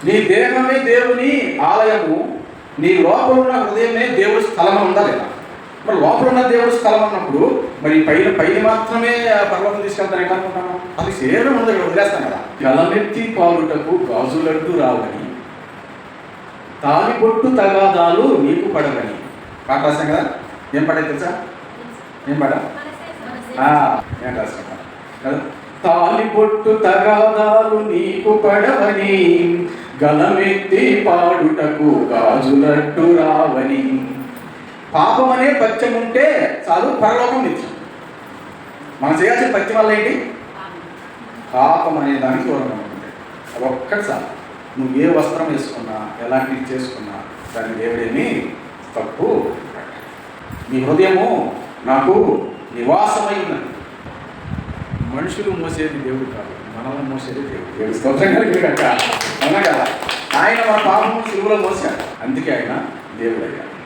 నీ దేహమే దేవుని ఆలయము నీ లోపల ఉన్న హృదయమే దేవుడి స్థలం ఉందా లేదా మరి లోపల ఉన్న దేవుడి స్థలం అన్నప్పుడు మరి పైన పైన మాత్రమే పర్వతం తీసుకెళ్తాను ఎట్లా అనుకుంటాను అది శరీరం ఉంది ఇక్కడ వదిలేస్తాం కదా. గలమెత్తి పాలుటకు గాజులడ్డు రావని తాలిబొట్టు తగాదాలు నీకు పడవని. పాట రాశాం కదా? ఏం పడే తెలుసా? ఏం పడ ఆ, ఏం రాశాం? కదా? తాలిబొట్టు తగాదాలు నీకు పడవని గలమెత్తి పాడుటకు గాజులట్టు రావని. పాపం అనే పత్యం ఉంటే చాలు పరలోకం నిత్యం. మనం చేయాల్సిన పత్యం వల్ల ఏంటి? పాపం అనే దానికి దూరంగా ఉంటుంది. అది ఒక్కటి చాలు. నువ్వు ఏ వస్త్రం వేసుకున్నా ఎలాంటివి చేసుకున్నా దాని దేవుడేమి తప్పు నీ హృదయము నాకు నివాసమై ఉన్నది. మనుషులు మోసేది దేవుడు కాదు మనల్ని మోసేది దేవుడు. దేవుడు స్తోత్రంగా కదా? ఆయన మన పాపము సులువులో మోసాడు అందుకే ఆయన దేవుడు అయ్యాడు